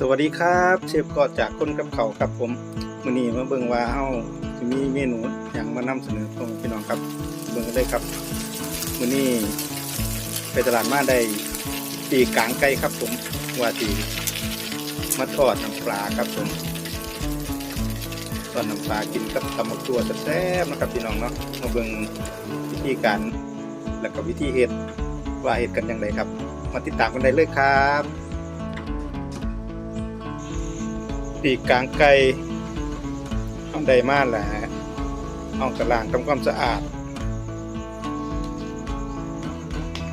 สวัสดีครับเชฟก็จากคนกับเขาครับผมมื้อนี้มาเบิ่งว่าเฮาจะมีเมนูหยังมานำเสนอพ่อพี่น้องครับเบิ่งกันเลยครับมื้อนี้ไปตลาดมาได้ปีกกลางไก่ครับผมว่าสิมาทอดน้ำปลาครับผมทอดน้ำปลากินกับตำบักตัวแซ่บๆนะครับพี่น้องเนาะมาเบิ่งวิธีการแล้วก็วิธีเฮ็ดว่าเฮ็ดกันอย่างไรครับ มาติดตามกันได้เลยครับ ปีกกลางไก่เอาได้มาแหละเอากระลางทำความสะอาด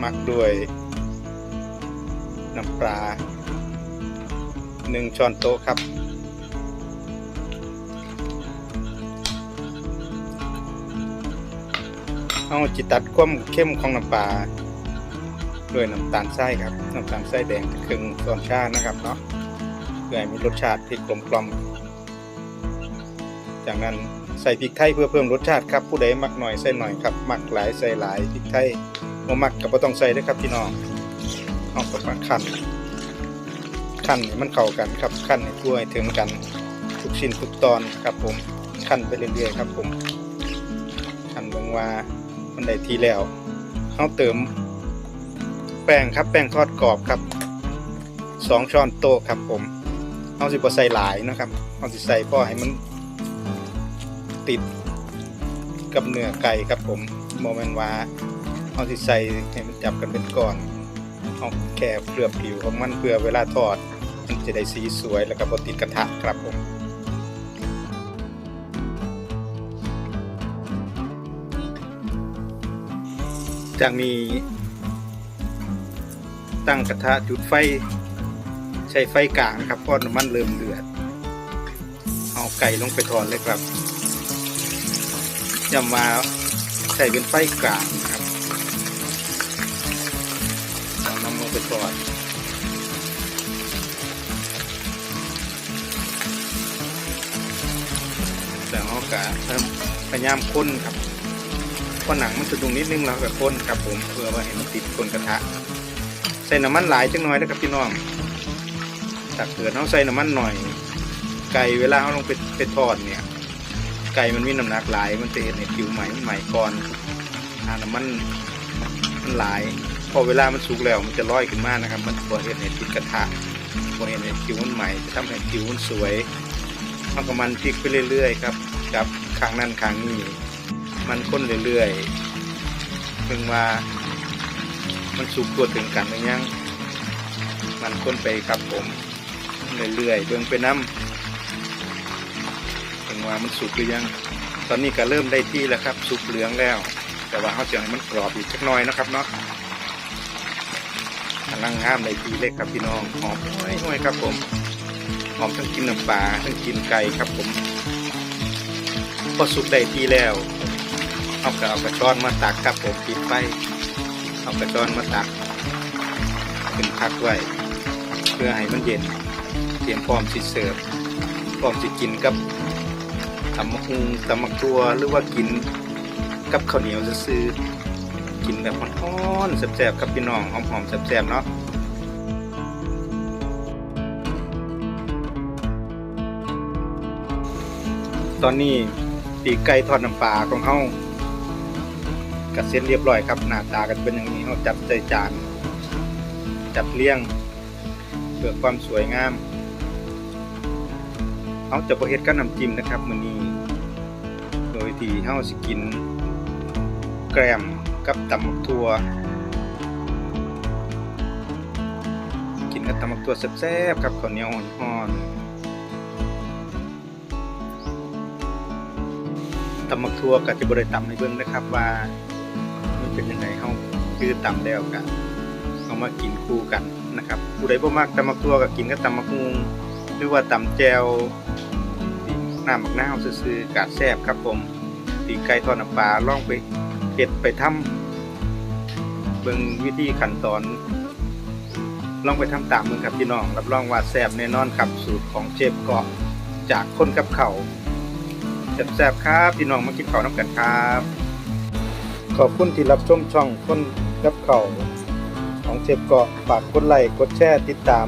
มักด้วยน้ำปลาหนึ่งช้อนโต๊ะครับเอาจิตัดความเข้มของน้ำปลาด้วยน้ำตาลทรายครับน้ำตาลทรายแดงครึ่งช้อนชานะครับเนาะ เพื่อให้มีรสชาติที่กลมกล่อมจากนั้นใส่พริกไทยเพื่อเพิ่มรสชาติครับผู้ใดมักหน่อยใส่หน่อยครับมักหลายใส่หลายพริกไทยบ่มักก็บ่ต้องใส่ด้อครับพี่น้องเอากับมาคั่นคั่นมันเข้ากันครับคั่นให้ทั่วให้ถึงกันทุกชิ้นทุกตอนครับผมคั่นไปเรื่อยๆครับผมคั่นเบิ่งว่ามันได้ทีแล้วเฮาเติม แป้งครับแป้งทอดกรอบครับสองช้อนโต๊ะครับผม เอาสิบ่ใส่หลายนะครับเอาสิใส่พอให้มันติดกับเนื้อไก่ครับผมโมเมนว่าเอาสิใส่ให้มันจับกันเป็นก้อนเอาแค่เปลือกผิวของมันเพื่อเวลาทอด มันจะได้สีสวยแล้วก็บ่ติดกระทะครับผมจากนี้ตั้งกระทะจุดไฟ ช้ไฟกลางนะครับเพราะน้ำมันเริ่มเดือด เอาไก่ลงไปทอดเลยครับย่ามาใส่เป็นไฟกลางครับเอาน้ำลงไปทอดแล้วเอากะพยายามค้นครับพราะหนังมันจะดุงนิดนึงเราก็ค้นครับผมเพื่อว่าให้มันติดคนกระทะใส่น้ำมันหลายจังน้อยนะครับพี่น้อง ถ้าเกิดเราใส่น้ำมันหน่อย ไก่เวลาเราลงไปไปทอดเนี่ย ไก่มันมีน้ำหนักหลาย มันจะเห็นในผิวใหม่ใหม่ก่อนถ้าน้ำมันมันหลาย พอเวลามันสุกแล้วมันจะลอยขึ้นมานะครับ มันพอเห็นในติดกระทะพอเห็นในผิวมันใหม่จะทำให้ผิวมันสวยมันก็มันพลิกไปเรื่อยๆครับกับครั้งนั้นครั้งนี้มันค้นเรื่อยๆเพิ่งว่ามันสุกตัวถึงกันหรือยัง มันค้นไปครับผม เรื่อยๆเบิ่งไปน้ำถึงว่ามันสุกหรือยัง ตอนนี้ก็เริ่มได้ที่แล้วครับ สุกเหลืองแล้ว แต่ว่าเขาจะให้มันกรอบอีกสักน่อยนะครับเนาะกำลังห้ามในทีเล็กครับพี่น้องหอมห้อยๆครับผมหอมทั้งกินน้ำปลาทั้งกินไก่ครับผมพอสุกได้ที่แล้วเอากระเอากระชอนมาตักครับผมปิดไฟเอากระชอนมาตักขึ้นพักไว้ เพื่อให้มันเย็น เตรียมพร้อมสิเสิร์ฟพร้อมสิกินกับตำมะฮุงตำมะตัวหรือว่ากินกับข้าวเหนียวซื้อกินแบบร้อนๆแซ่บๆครับพี่น้องหอมๆแซ่บๆเนาะตอนนี้ปีกไก่ทอดน้ำปลาของเฮากัดเสร็จเรียบร้อยครับหน้าตากันเป็นอย่างนี้เราจัดใส่จานจัดเรียงเพื่อความสวยงาม เขาจะประเฮ็ดกับน้ำจิ้มนะครับมื้อนี้โดยที่เฮาสิกินแกล้มกับตำบักทั่ว กินกับตำบักทั่วแซ่บๆครับข้าวเหนียวอ่อนๆตำบักทั่วก็จะบ่ได้ตำให้เบิ่งนะครับว่ามันเป็นยังไงเฮาคือตำแล้วกันเอามากินคู่กันนะครับผู้ใดบ่มักตำมักตัวก็กินกับตำมักฮุง หรือว่าตำแจวน้ำมักนาวซื่อๆกาดแซบครับผมตีไก่ทอดน้ำปลาล่องไปเฮ็ดไปทำเบิ่งวิธีขั้นตอน ลองไปทำตามเบิ่งครับพี่น้อง รับรองว่าแซบแน่นอนครับสูตรของเชฟเกาะจากคนกับเขาแซบๆครับพี่น้องมากินข้าวน้ำกันครับ ขอบคุณที่รับชมช่องคนกับเขาของเชฟเกาะฝากกดไลค์กดแชร์ติดตาม